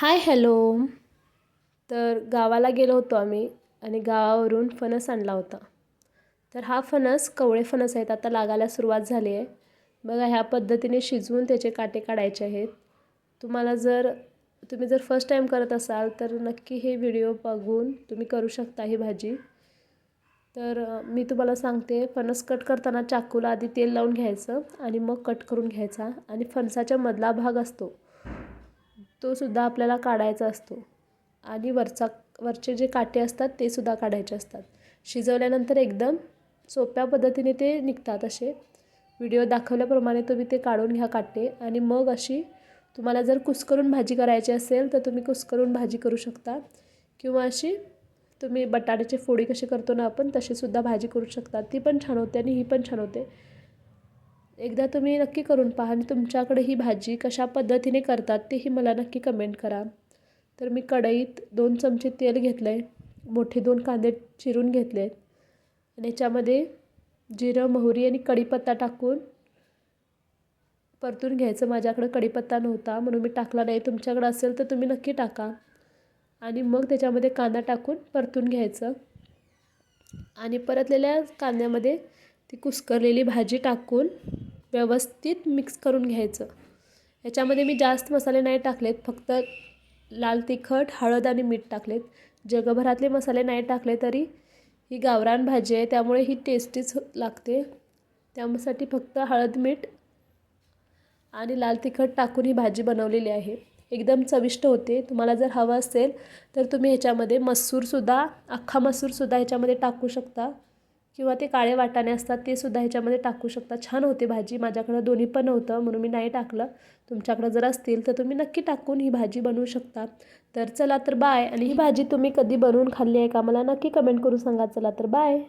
Hi hello. तर गावाला गेलो होतो आम्ही आणि गावावरून फणस आणला होता. तर हा फणस कवळे फणस आहेत. आता लागायला सुरुवात झाली आहे. बघा ह्या पद्धतीने शिजवून त्याचे काटे काढायचे आहेत. तुम्हाला जर तुम्ही जर फर्स्ट टाईम करत असाल तर नक्की हे व्हिडिओ बघून तुम्ही करू शकता ही भाजी. तर मी तुम्हाला सांगते फणस कट करताना चाकूला आधी तेल लावून घ्यायचं आणि मग कट करून घ्यायचा. आणि फणसाच्या मधला भाग असतो तोसुद्धा आपल्याला काढायचा असतो. आणि वरचा वरचे जे काटे असतात ते सुद्धा काढायचे असतात. शिजवल्यानंतर एकदम सोप्या पद्धतीने ते निघतात असे. व्हिडिओ दाखवल्याप्रमाणे तुम्ही ते काढून घ्या काटे आणि मग अशी तुम्हाला जर कुस्करून भाजी करायची असेल तर तुम्ही कुस्करून भाजी करू शकता. किंवा अशी तुम्ही बटाट्याची फोडी कशी करतो ना आपण तशीसुद्धा भाजी करू शकता. ती पण छान होते आणि ही पण छान होते. एकदा तुम्ही नक्की करून पहा आणि तुमच्याकडे ही भाजी कशा पद्धतीने करतात तेही मला नक्की कमेंट करा. तर मी कढईत दोन चमचे तेल घेतलं आहे मोठे दोन कांदे चिरून घेतले. आहेत आणि याच्यामध्ये जिरं मोहरी आणि कढीपत्ता टाकून परतून घ्यायचं. माझ्याकडं कढीपत्ता नव्हता म्हणून मी टाकला नाही. तुमच्याकडं असेल तर तुम्ही नक्की टाका. आणि मग त्याच्यामध्ये कांदा टाकून परतून घ्यायचं. आणि परतलेल्या कांद्यामध्ये ती कुस्करलेली भाजी टाकून व्यवस्थित मिक्स करून घ्यायचं. याच्यामध्ये मी जास्त मसाले नाही टाकलेत फक्त लाल तिखट हळद आणि मीठ टाकलेत. जगभरातले मसाले नाही टाकले तरी ही गावरान भाजी आहे त्यामुळे ही टेस्टीच लागते. त्यासाठी फक्त हळद मीठ आणि लाल तिखट टाकून ही भाजी बनवलेली आहे. एकदम चविष्ट होते. तुम्हाला जर हवं असेल तर तुम्ही ह्याच्यामध्ये मसूरसुद्धा अख्खा मसूरसुद्धा ह्याच्यामध्ये टाकू शकता. किंवा ते काळे वाटाणे असतात ते सुद्धा ह्याच्यामध्ये टाकू शकता. छान होते भाजी. माझ्याकडं दोन्ही पण नव्हतं म्हणून मी नाही टाकलं. तुमच्याकडं जर असतील तर तुम्ही नक्की टाकून ही भाजी बनवू शकता. तर चला तर बाय आणि ही भाजी तुम्ही कधी बनवून खाल्ली आहे का? मला नक्की कमेंट करून सांगा. चला तर बाय